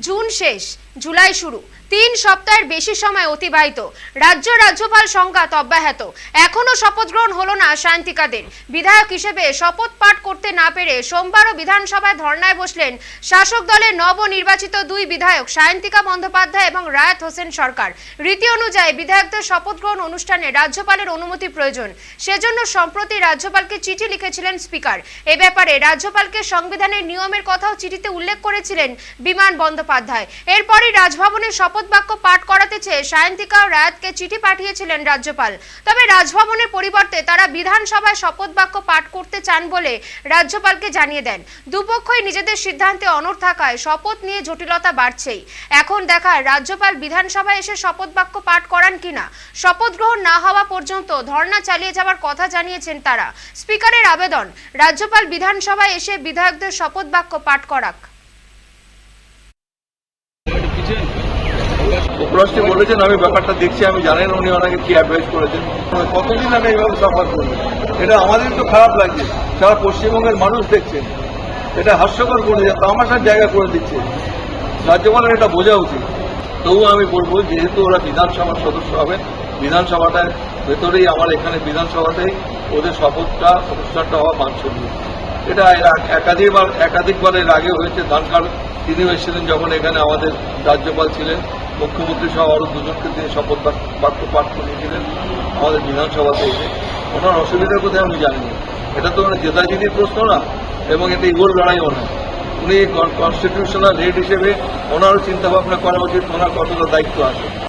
June শেষ জুলাই শুরু। তিন সপ্তাহের বেশি সময় অতিবাহিত। রাজ্য রাজ্যপাল সংঘাত অব্যাহত। এখনও শপথ গ্রহণ হলো না সায়ন্তিকাদের। বিধায়ক হিসেবে শপথ পাঠ করতে না পেরে সোমবারও বিধানসভায় ধর্নায় বসলেন শাসক দলের নবনির্বাচিত দুই বিধায়ক সায়ন্তিকা বন্দ্যোপাধ্যায় এবং রায়াত হোসেন সরকার। রীতি অনুযায়ী বিধায়কদের শপথ গ্রহণ অনুষ্ঠানে রাজ্যপালের অনুমতি প্রয়োজন। সেজন্য সম্প্রতি রাজ্যপালকে চিঠি লিখেছিলেন স্পিকার। এ ব্যাপারে রাজ্যপালকে সংবিধানের নিয়মের কথাও চিঠিতে উল্লেখ করেছিলেন বিমান বন্দ্যোপাধ্যায়। এরপরই রাজভবনে শপথ বাক্য পাঠ করাতে চেয়ে সায়ন্তিকা রায়াতকে চিঠি পাঠিয়েছিলেন রাজ্যপাল। তবে রাজভবনের পরিবর্তে তারা বিধানসভায় শপথ বাক্য পাঠ করতে চান বলে রাজ্যপালকে জানিয়ে দেন। দুপক্ষই নিজেদের সিদ্ধান্তে অনড় থাকায় শপথ নিয়ে জটিলতা বাড়ছেই। এখন দেখার রাজ্যপাল বিধানসভায় এসে শপথ বাক্য পাঠ করান কিনা। শপথ গ্রহণ না হওয়া পর্যন্ত ধর্ণা চালিয়ে যাওয়ার কথা জানিয়েছেন তারা। স্পিকারের আবেদন, রাজ্যপাল বিধানসভায় এসে বিধায়কদের শপথ বাক্য পাঠ করাক। উপরাষ্ট্রপতি বলেছেন, আমি ব্যাপারটা দেখছি, আমি জানেন উনি ওনাকে কি অ্যাডভাইস করেছেন। কতদিন আমি এইভাবে সাফার করব এটা আমাদের তো খারাপ লাগছে। সারা পশ্চিমবঙ্গের মানুষ দেখছেন। এটা হাস্যকর করে যে তামাশার জায়গা করে দিচ্ছে। রাজ্যপালের এটা বোঝা উচিত। তবুও আমি বলব, যেহেতু ওরা বিধানসভার সদস্য হবে, বিধানসভাটার ভেতরেই, আমার এখানে বিধানসভাতেই ওদের শপথটা, অনুষ্ঠানটা হওয়া বাঞ্ছনীয়। এটা একাধিকবার একাধিকবার এর আগে হয়েছে। ধানকার তিনি এসেছিলেন যখন এখানে আমাদের রাজ্যপাল ছিলেন। মুখ্যমন্ত্রী সহ আরও দুজনকে দিয়ে শপথ বাক- বাক্য পাঠ করিয়েছিলেন আমাদের বিধানসভাতে এসে। ওনার অসুবিধার কোথায় আমি জানি এটা তো মানে জেদাজিদির প্রশ্ন না, এবং এটা ইগোর লড়াইও না। উনি কনস্টিটিউশনাল হেড হিসেবে ওনারও চিন্তা ভাবনা করা উচিত, ওনার কতটা দায়িত্ব আছে।